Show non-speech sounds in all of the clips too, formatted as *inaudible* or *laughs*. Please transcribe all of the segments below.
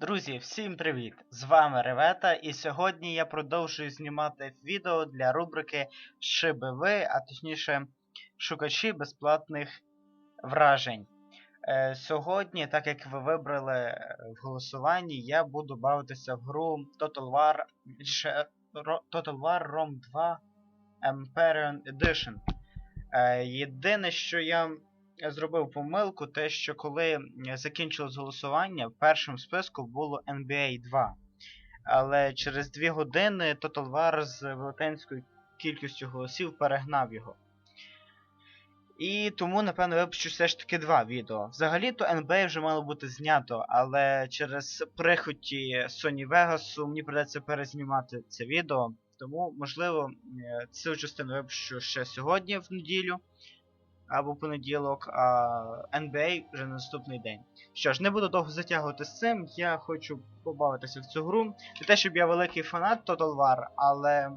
Друзі, всім привіт! З вами Ревета, і сьогодні я продовжую знімати відео для рубрики Шибиви, а точніше шукачі безплатних вражень. Е, сьогодні, так як ви вибрали е, в голосуванні, я буду бавитися в гру Total War, Total War Rome 2 Empyrean Edition. Е, єдине, що я зробив помилку, те, що коли закінчилось голосування, в першому списку було NBA 2. Але через 2 години Total War з велетенською кількістю голосів перегнав його. І тому, напевно, випущу все ж таки два відео. Взагалі-то NBA вже мало бути знято, але через прихоті Sony Vegas мені придеться перезнімати це відео. Тому, можливо, цю частину випущу ще сьогодні в неділю або понеділок, а NBA вже на наступний день. Що ж, не буду довго затягувати з цим, я хочу побавитися в цю гру. Не те, щоб я великий фанат Total War, але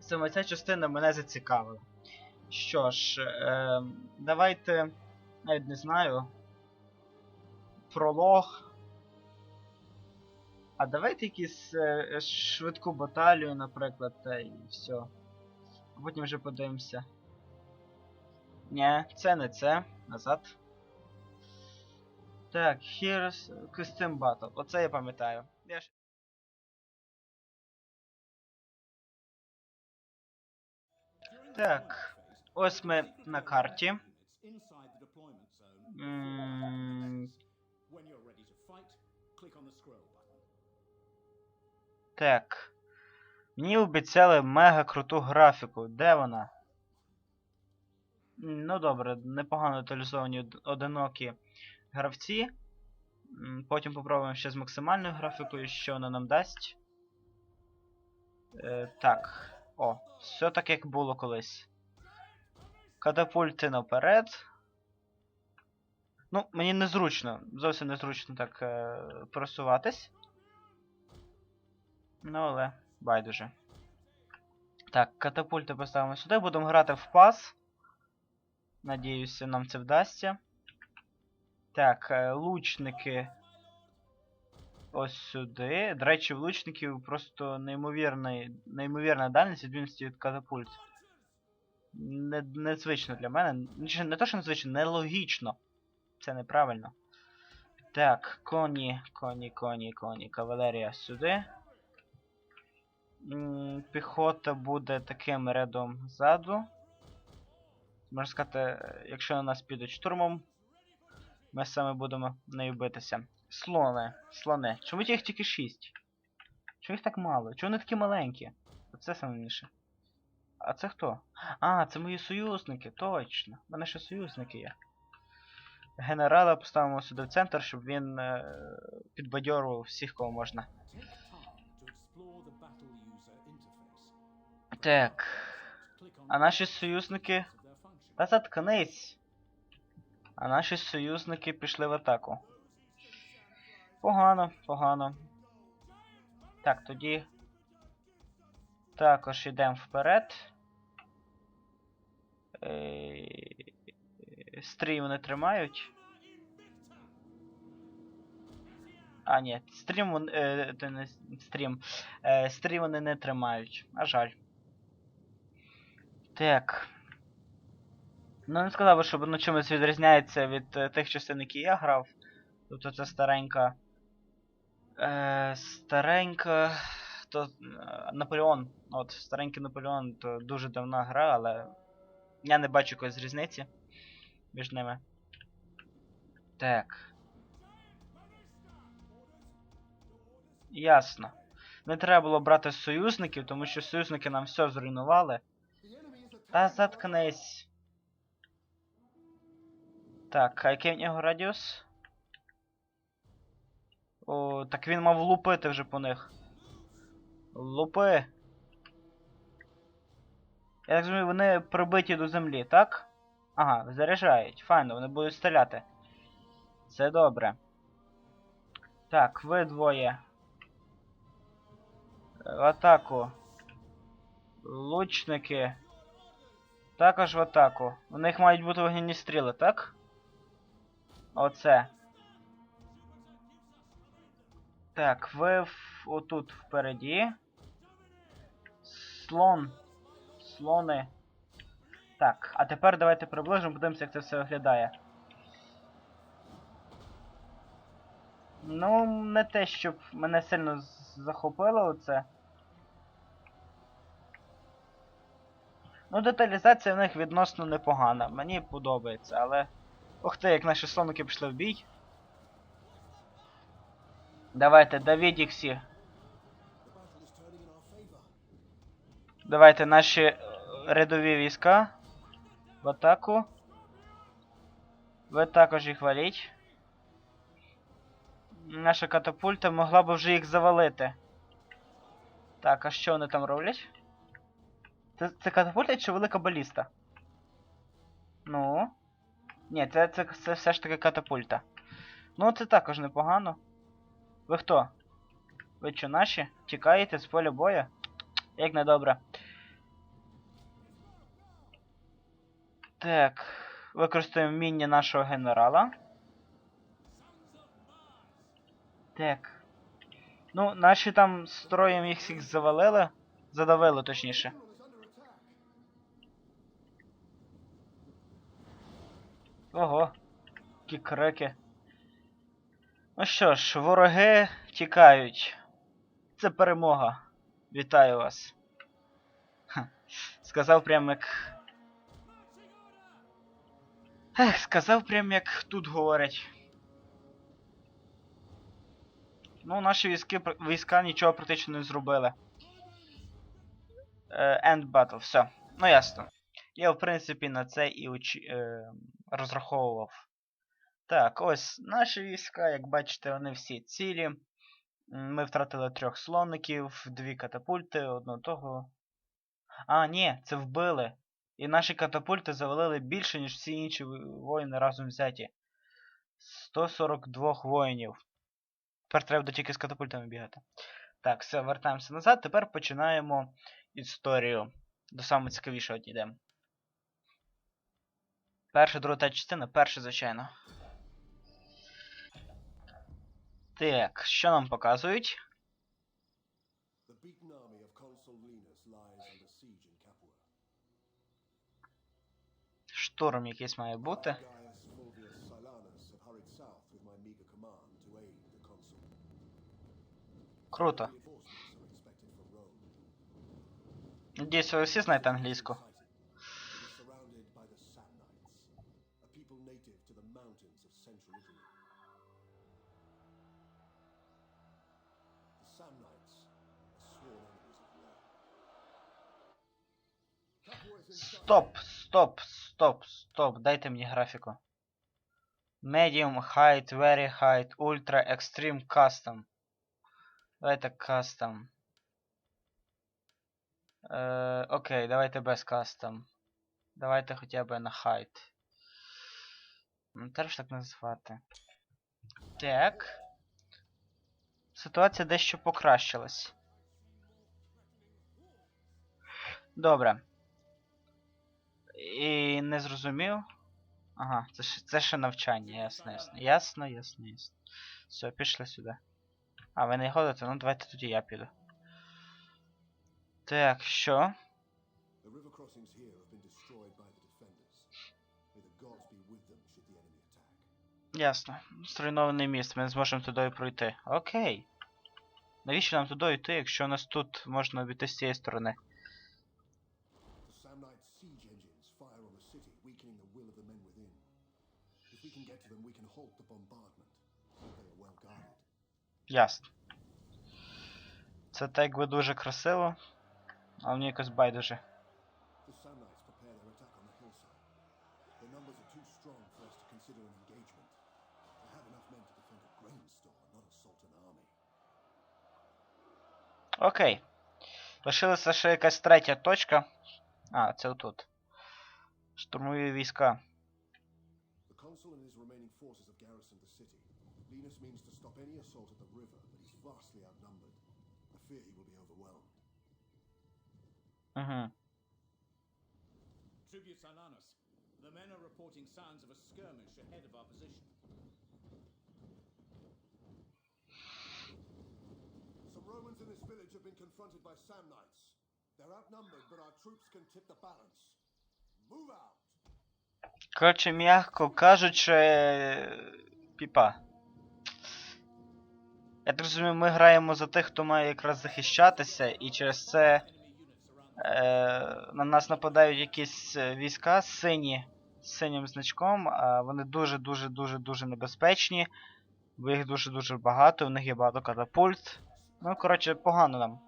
саме ця частина мене зацікавила. Що ж, е, давайте. Навіть не знаю. Пролог. А давайте якісь е, швидку баталію, наприклад, та і все. А потім вже подивимося. Ні, це не це. Назад. Так, Heroes Custom Battle. Оце я пам'ятаю. Я ж... Так. Ось ми на карті. button. Так. Мені обіцяли мега круту графіку. Де вона? Ну добре, непогано деталізовані одинокі гравці. Потім попробуємо ще з максимальною графікою, що вона нам дасть. Е, так. О, все так як було колись. Катапульти наперед. Ну, мені незручно, зовсім незручно так е, просуватись. Ну, але байдуже. Так, катапульти поставимо сюди, будемо грати в пас. Надіюся, нам це вдасться. Так, е, лучники. Ось сюди. До речі, в лучників просто неймовірна дальність відмінності від катапульт. Не, незвично для мене. Не то, що незвично, нелогічно. Це неправильно. Так, коні, коні, коні, коні. Кавалерія сюди. Піхота буде таким рядом ззаду. Можна сказати, якщо на нас підуть штурмом, ми саме будемо нею битися. Слони, слони. Чому їх тільки 6? Чому їх так мало? Чому вони такі маленькі? Оце самніше. А це хто? А, це мої союзники, точно. У мене ще союзники є. Генерала поставимо сюди в центр, щоб він е, підбадьорував всіх, кого можна. Так. А наші союзники. Та заткнись. А наші союзники пішли в атаку. Погано, погано. Так, тоді. Також йдемо вперед. Е, Стрій вони тримають. А, ні, стрім. Е, не стрім. Е, стрій вони не тримають. А жаль. Так. Ну, не сказав би, що воно чимось відрізняється від е, тих частин, які я грав. Тобто це старенька. Е, старенька. То. е, Наполеон. От, старенький Наполеон то дуже давна гра, але. Я не бачу якоїсь різниці між ними. Так. Ясно. Не треба було брати союзників, тому що союзники нам все зруйнували. Та заткнись. Так, а який в нього радіус? О, так він мав лупити вже по них. Лупи. Я так розумію, вони прибиті до землі, так? Ага, заряджають. Файно, вони будуть стріляти. Це добре. Так, ви двоє. В атаку. Лучники. Також в атаку. У них мають бути вогняні стріли, так? Оце. Так, ви в... отут впереді. Слон. Слони. Так, а тепер давайте приближимо, подивимося, як це все виглядає. Ну, не те, щоб мене сильно захопило оце. Ну, деталізація в них відносно непогана. Мені подобається, але. Ух ти, як наші слоники пішли в бій. Давайте, favour. Давайте наші е, рядові війська. В атаку. Ви також їх валіть. Наша катапульта могла б вже їх завалити. Так, а що вони там роблять? Це, це катапульта чи велика баліста? Ну. Ні, це, це, це все ж таки катапульта. Ну, це також непогано. Ви хто? Ви що, наші? Тікаєте з поля бою? Як недобре. Так. Використаємо вміння нашого генерала. Так. Ну, наші там строєм їх всіх завалили. Задавили, точніше. Ого. Які крики. Ну що ж, вороги тікають. Це перемога. Вітаю вас. Ха. Сказав прям як. Ех, сказав прям як тут говорять. Ну, наші військи, війська нічого практично не зробили. Е, End battle, все. Ну ясно. Я, в принципі, на це і очі... е, розраховував. Так, ось наші війська, як бачите, вони всі цілі. Ми втратили трьох слоників, дві катапульти, одну того. А, ні, це вбили. І наші катапульти завалили більше, ніж всі інші воїни разом взяті. 142 воїнів. Тепер треба тільки з катапультами бігати. Так, все, вертаємося назад. Тепер починаємо історію. До самого цікавішого дійдемо. Перша, друга та частина, перша, звичайно. Так, що нам показують? Штурм якийсь має бути. Круто. Надіюсь, ви всі знаєте англійську. Samnites sworn enemies of. Стоп, стоп, стоп, стоп. Дайте мені графіку. Medium, height, very height, ultra, extreme, custom. Давайте custom. Е, окей, давайте без custom. Давайте хоча б на height. Ну, Теж так назвати. Так. Ситуація дещо покращилась. Добре. І не зрозумів. Ага, це, ж- це ще навчання, ясно, ясно. Ясно, ясно, ясно. Все, пішли сюди. А, ви не ходите? Ну давайте тоді я піду. Так, що? Ясно. Зруйнований міст, ми не зможемо туди пройти. Окей. Навіщо нам туди йти, якщо нас тут можна обійти з цієї сторони? Ясно. Це так би дуже красиво, the мені якось the will of the men within. If we can get to them, we can halt the bombardment. They are well guarded. Ясно. Це так якби дуже красиво, але мені якось байдуже. The Samnites prepare their attack on the hillside. Their numbers are too strong for us to consider an engagement. I have enough men to defend a grain store, not assault an army. Окей. Лишилася ще якась третя точка. А, це отут. Штурмові війська. Угу. Tribute Silanus, the men are reporting signs of a skirmish ahead of our position. Village have been confronted by Sam. They're outnumbered, but our troops can tip the balance. Move out. Коротше, м'яко кажучи, піпа. Я так розумію, ми граємо за тих, хто має якраз захищатися, і через це е, на нас нападають якісь е, війська сині з синім значком, а вони дуже-дуже дуже дуже небезпечні, бо їх дуже-дуже багато, у них є багато катапульт. Ну, коротше, погано нам.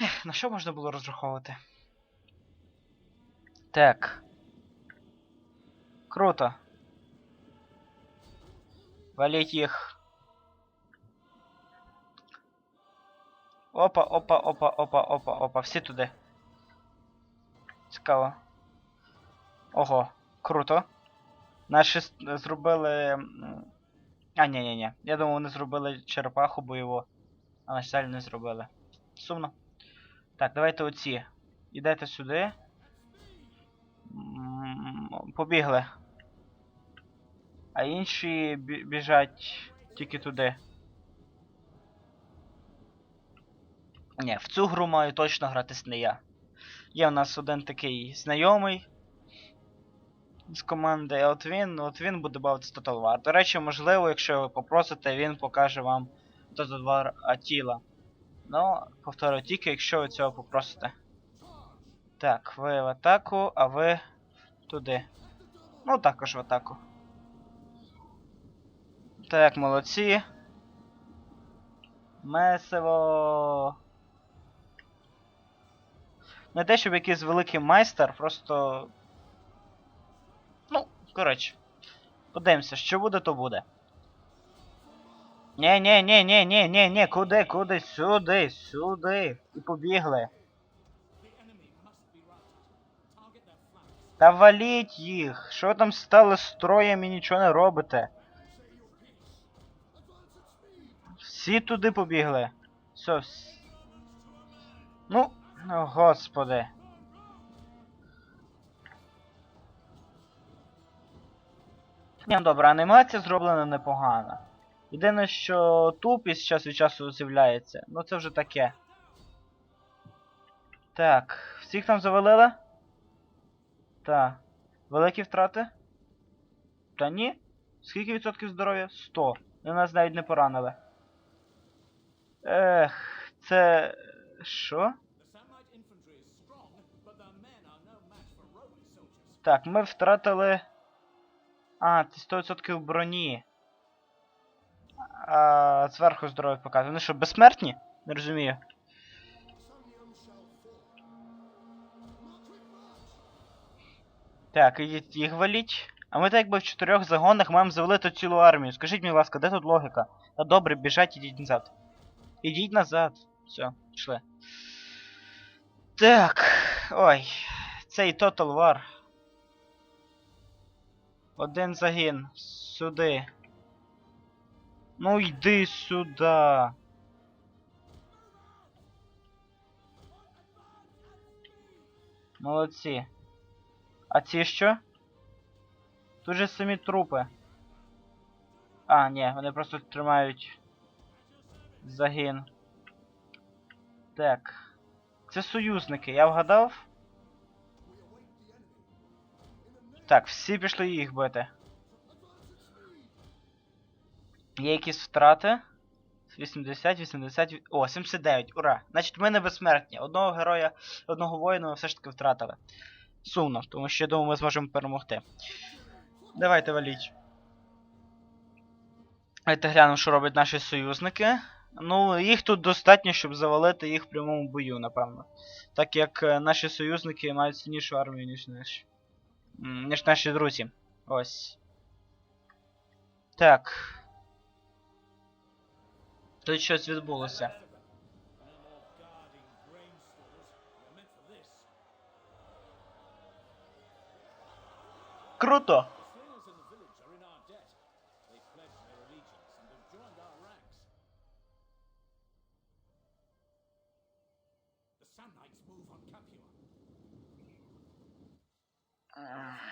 Ех, на що можна було розраховувати? Так. Круто. Валіть їх. Опа, опа, опа, опа, опа, опа. Всі туди. Цікаво. Ого, круто. Наші зробили. А, ні, ні, ні. Я думав, вони зробили черепаху бойову. А на не зробили. Сумно. Так, давайте оці. Ідете сюди. Побігли. А інші біжать тільки туди. Ні, в цю гру маю точно гратись не я. Є у нас один такий знайомий з команди, от він, от він буде бавитися Total War. До речі, можливо, якщо ви попросите, він покаже вам Total War Attila. Ну, повторюю, тільки якщо ви цього попросите. Так, ви в атаку, а ви туди. Ну, також в атаку. Так, молодці. Месиво. Не те, щоб якийсь великий майстер, просто. Ну, коротше. Подивимося, що буде, то буде. Ні, ні, ні, ні, ні, ні, ні, куди, куди, сюди, сюди. І побігли. Та валіть їх! Що ви там стали строєм і нічого не робите? Всі туди побігли. Все. вс- Ну, ну, господи. Ні, ну добре, анімація зроблена непогано. Єдине, що тупість час від часу з'являється. Ну це вже таке. Так, всіх там завалили? Так. Великі втрати? Та ні. Скільки відсотків здоров'я? 100. І нас навіть не поранили. Ех, це. Що? Так, ми втратили. А, це 100% броні. А зверху здоров'я показує. Вони що, безсмертні? Не розумію. Так, ідіть їх валіть. А ми так якби в чотирьох загонах маємо завалити цілу армію. Скажіть мені, будь ласка, де тут логіка? Та добре, біжать, ідіть назад. Ідіть назад. Все, пішли. Так. Ой. Цей Total War. Один загін. Сюди. Ну йди сюди. Молодці. А ці що? Тут же самі трупи. А, ні, вони просто тримають загін. Так. Це союзники, я вгадав? Так, всі пішли їх бити. Є якісь втрати? 80, 80, ві- о, 79, ура! Значить ми не безсмертні. Одного героя, одного воїна ми все ж таки втратили. Сумно, тому що я думаю, ми зможемо перемогти. Давайте валіть. Давайте глянемо, що роблять наші союзники. Ну, їх тут достатньо, щоб завалити їх в прямому бою, напевно. Так як е, наші союзники мають сильнішу армію, ніж наші. ніж наші друзі. Ось. Так. Тут щось відбулося. No more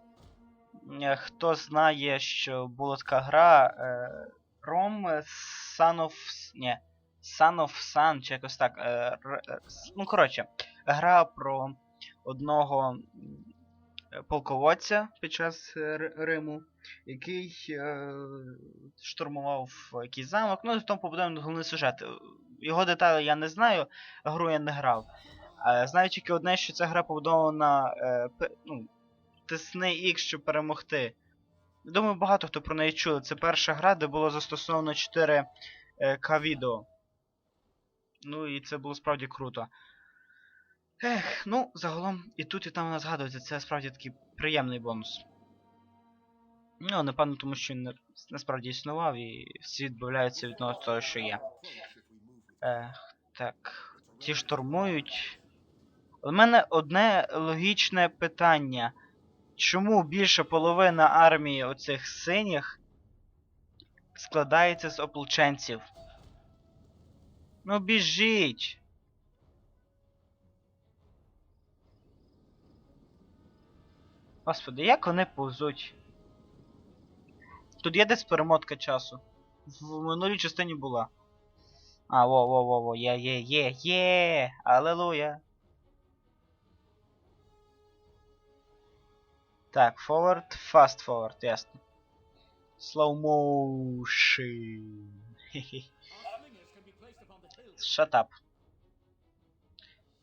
Е, Хто знає, що була така гра Ром е, Son of... Ні. Son of Sun, чи якось так. Е, ну, коротше, гра про одного полководця під час Риму, який штурмував якийсь замок. Ну, і тому побудований головний сюжет. Його деталі я не знаю, гру я не грав. Знаю тільки одне, що ця гра побудована ну, тисни X, щоб перемогти. Думаю, багато хто про неї чули. Це перша гра, де було застосовано 4 к відео. Ну і це було справді круто. Ех, ну, загалом і тут, і там вона згадується, це справді такий приємний бонус. Ну, напевно, тому що він насправді існував і всі відмовляються від того, що є. Е, так. Ті штурмують. У мене одне логічне питання. Чому більше половина армії оцих синіх складається з ополченців? Ну біжіть! Господи, як вони повзуть? Тут є десь перемотка часу. В минулій частині була. А, во, во, во, во, є, є, є, є! Алелуя! Так, forward, fast forward, ясно. Slow motion. *laughs* Shut up.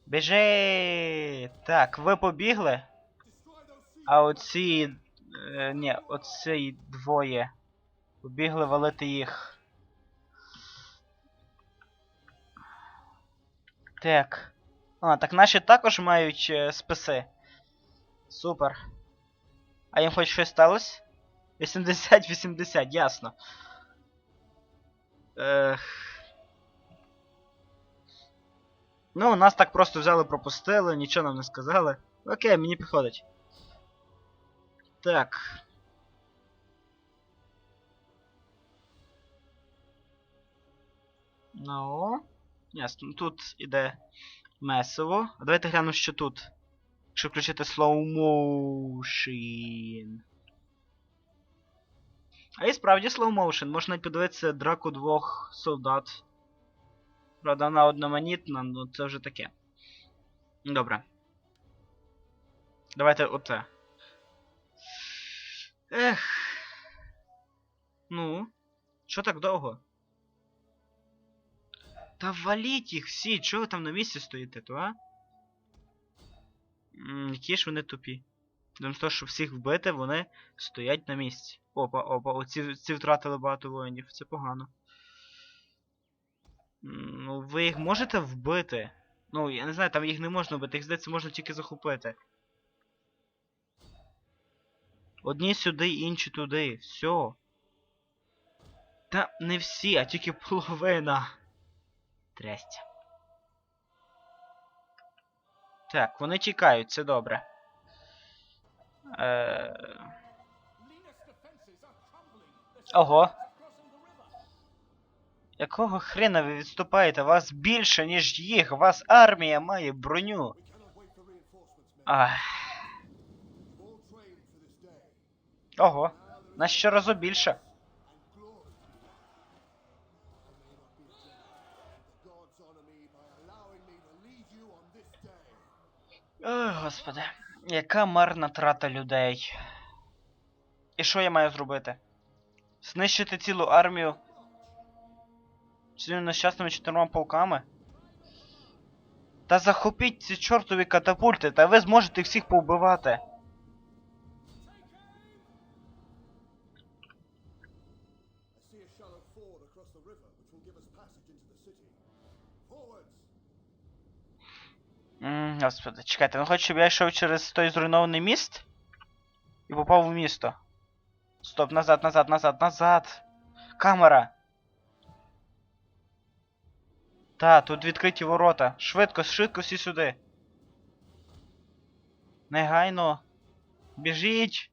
Біжи! Так, ви побігли? А оці. Е, ні, оці двоє. Побігли валити їх. Так. А, так наші також мають е, списи. Супер. А їм хоч щось сталося? 80-80, *laughs* ясно. Ех. Ну, нас так просто взяли, пропустили, нічого нам не сказали. Окей, мені підходить. Так. Ну. Ясно. Тут іде месиво. Давайте глянемо, що тут. Якщо включити slow motion. А і справді slow motion. Можна подивитися драку двох солдат. Правда, вона одноманітна, ну це вже таке. Добре. Давайте оце. Ех. Ну. Що так довго? Та валіть їх всі, чого ви там на місці стоїте, то а? Які ж вони тупі. Замість того, щоб всіх вбити, вони стоять на місці. Опа, опа, оці ці втратили багато воїнів, це погано. Ну, ви їх можете вбити? Ну, я не знаю, там їх не можна вбити, їх здається, можна тільки захопити. Одні сюди, інші туди. Все. Та не всі, а тільки половина. Трястя. Так, вони тікають, це добре. Е... Ого. Якого хрена ви відступаєте? Вас більше, ніж їх. Вас армія має броню. Ах. Ого. Нас щоразу більше. and glory. I may not be a Jedi, but the gods honor me by allowing me to lead you on this day. Ой, господи. Яка марна трата людей. І що я маю зробити? Знищити цілу армію цими нещасними чотирма полками? Та захопіть ці чортові катапульти, та ви зможете всіх повбивати. Господи, чекайте, ви хочете, щоб я йшов через той зруйнований міст? І попав в місто. Стоп, назад, назад, назад, назад. Камера. Та, тут відкриті ворота. Швидко, швидко всі сюди. Негайно. Біжіть.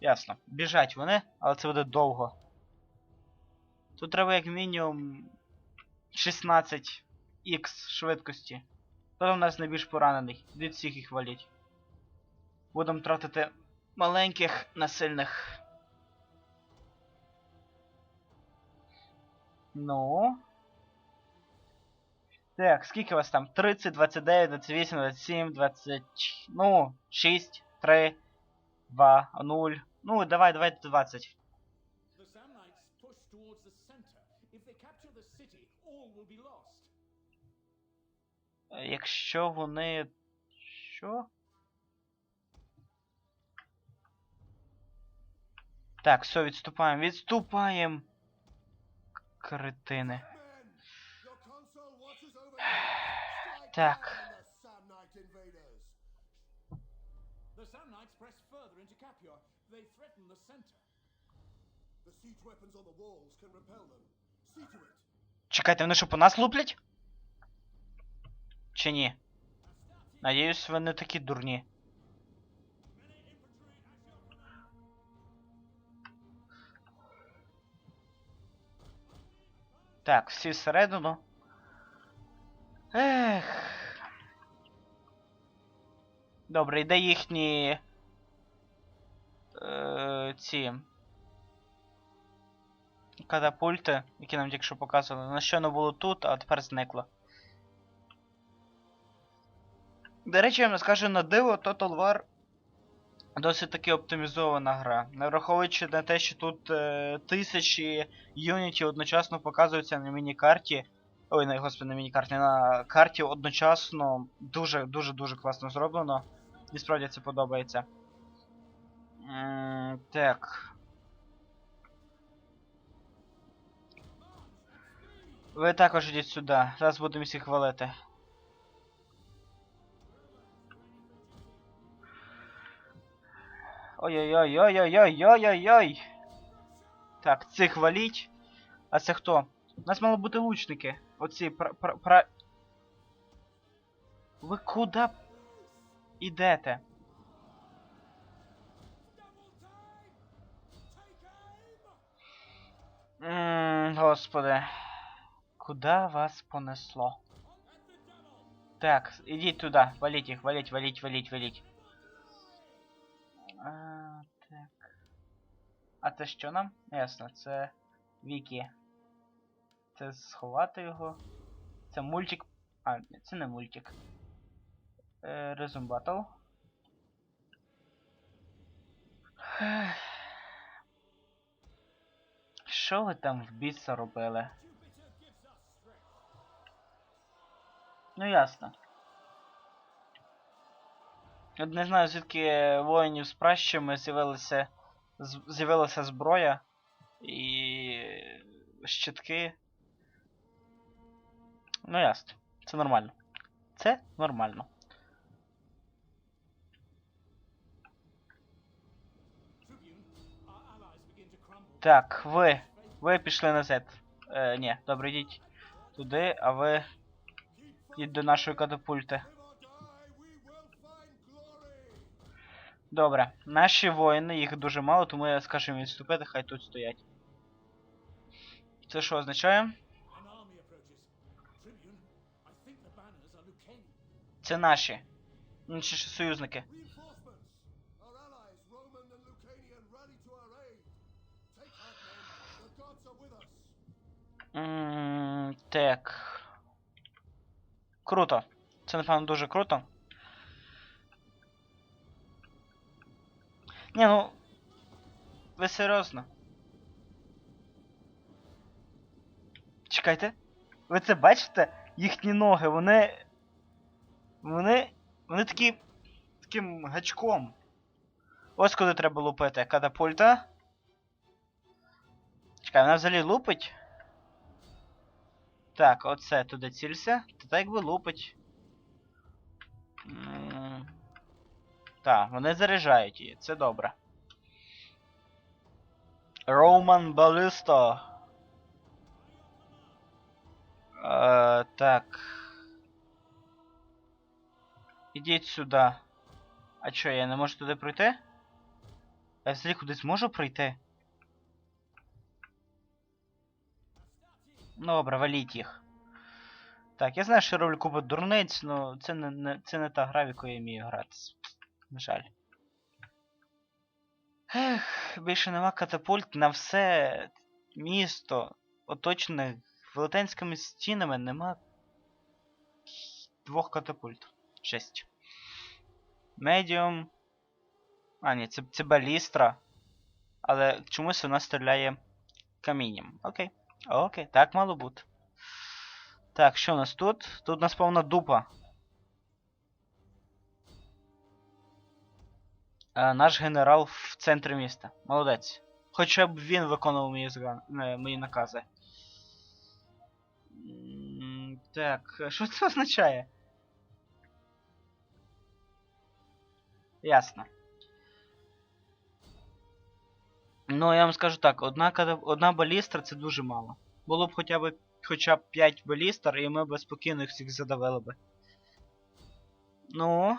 Ясно. Біжать вони, але це буде довго. Тут треба як мінімум 16 х швидкості. Хто в нас найбільш поранений? Від всіх їх валіть. Будемо тратити маленьких на сильних. Ну. Так, скільки у вас там? 30, 29, 28, 27, 20. Ну, 6, 3, 2, 0. Ну, давай, давай 20. The Samnites push towards the center. If they capture the city, all will be lost. Е, Якщо вони. Що? Так, все, відступаємо. Відступаємо. Кретини. Так. down on the Samnite invaders. The Samnites press further into Capua. They threaten the center. The siege weapons on the walls can repel them. See to it. Чекайте, вони що по нас луплять? Чи ні? Надіюсь, вони такі дурні. Так, всі всередину. Ех. Добре, йде їхні. Е, ці. Катапульти, які нам тільки що показували. На що не було тут, а тепер зникло. До речі, я вам скажу на диво, Total War досить таки оптимізована гра. Враховуючи на те, що тут е, тисячі юнітів одночасно показуються на міні-карті. Ой, не господи, на міні-карті, на карті одночасно дуже дуже дуже класно зроблено. І справді це подобається. М, так. Ви також йдіть сюди. Зараз будемо всіх валити. Ой-ой-ой-ой-ой-ой-ой-ой-ой. Так, цих валіть. А це хто? У нас мало бути лучники. Оці пра... пра... пра... Ви куди ідете? Ммм, господи. Куда вас понесло? Так, ідіть туди, валіть їх, валіть, валіть, валіть, валіть. А, так. А це що нам? Ясно, це Вікі. Це сховати його. Це мультик. А, ні, це не мультик. Е, Resume Battle. Що ви там в біса робили? Ну ясно. От не знаю, звідки воїнів з пращами з'явилися з'явилася зброя і щитки. Ну ясно. Це нормально. Це нормально. Так, ви. Ви пішли на Z. Е, ні, добре, йдіть туди, а ви йдіть до нашої катапульти. Добре. Наші воїни, їх дуже мало, тому я скажу їм відступити, хай тут стоять. Це що означає? Це наші. Наші союзники. Mm, так. Круто. Це, напевно, дуже круто. Ні, ну. Ви серйозно? Чекайте. Ви це бачите? Їхні ноги, вони. Вони. Вони такі. таким гачком. Ось куди треба лупити. Катапульта. Чекай, вона взагалі лупить? Так, оце туди цілься. Та так якби лупить. М, Так, вони заряджають її, це добре. Роман Балісто. Е, так. Ідіть сюди. А чо, я не можу туди пройти? Я взагалі кудись можу пройти? Добре, валіть їх. Так, я знаю, що роблю купу дурниць, але це не, не, це не та гра, в яку я вмію грати. На жаль. Ех, більше нема катапульт на все місто, оточене велетенськими стінами, нема двох катапульт. Шесть. Медіум. А, ні, це, це балістра. Але чомусь вона стріляє камінням. Окей. Окей, так мало бути. Так, що у нас тут? Тут у нас повна дупа. Е, наш генерал в центрі міста. Молодець. Хоча б він виконував мої, зга... не, мої накази. Так, що це означає? Ясно. Ну, я вам скажу так, одна, одна балістра це дуже мало. Було б хоча б хоча б 5 балістр, і ми б спокійно їх всіх задавили би. Ну.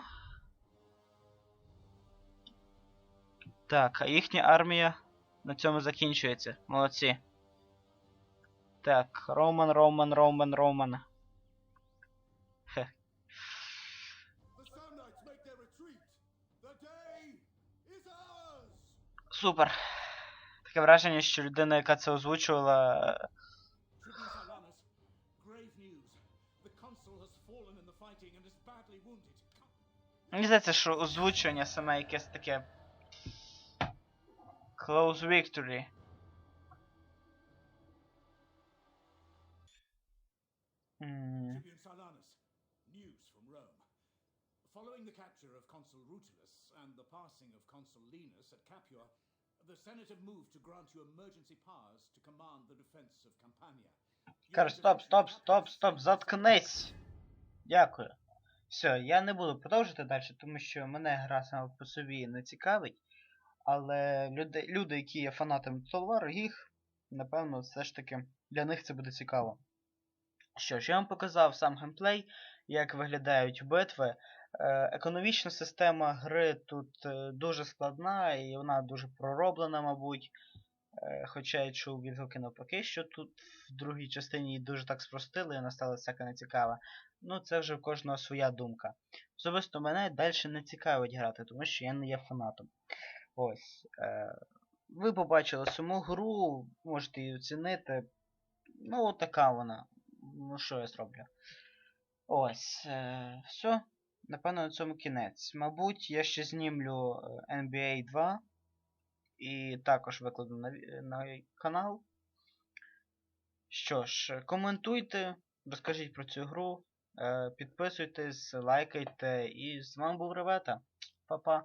Так, а їхня армія на цьому закінчується. Молодці. Так, Роман, Роман, Роман, Роман. Хе. Супер. Таке враження, що людина, яка це озвучувала. Мені здається, що озвучування саме якесь таке. Close victory. М, Tribune Silanus, news from Rome. Following the capture of Consul Rutulus and the passing of Consul Linus at Capua, the Senate have moved to grant you emergency powers to command the defense of Campania. Каже, стоп, стоп, стоп, стоп, заткнись. Дякую. Все, я не буду продовжити далі, тому що мене гра сама по собі не цікавить. Але люди, люди які є фанатами Total їх, напевно, все ж таки для них це буде цікаво. Що ж, я вам показав сам геймплей, як виглядають битви. Е, економічна система гри тут е, дуже складна і вона дуже пророблена, мабуть. Е, Хоча я чув відгуки навпаки, що тут в другій частині її дуже так спростили, і вона стала всяка нецікава. Ну, це вже в кожного своя думка. Особисто мене далі не цікавить грати, тому що я не є фанатом. Ось. Е, ви побачили саму гру, можете її оцінити. Ну, така вона. Ну, що я зроблю? Ось. Е, все. Напевно, на цьому кінець. Мабуть, я ще знімлю е, NBA 2 і також викладу на, на канал. Що ж, коментуйте, розкажіть про цю гру, е, підписуйтесь, лайкайте, і з вами був Ревета. Па-па.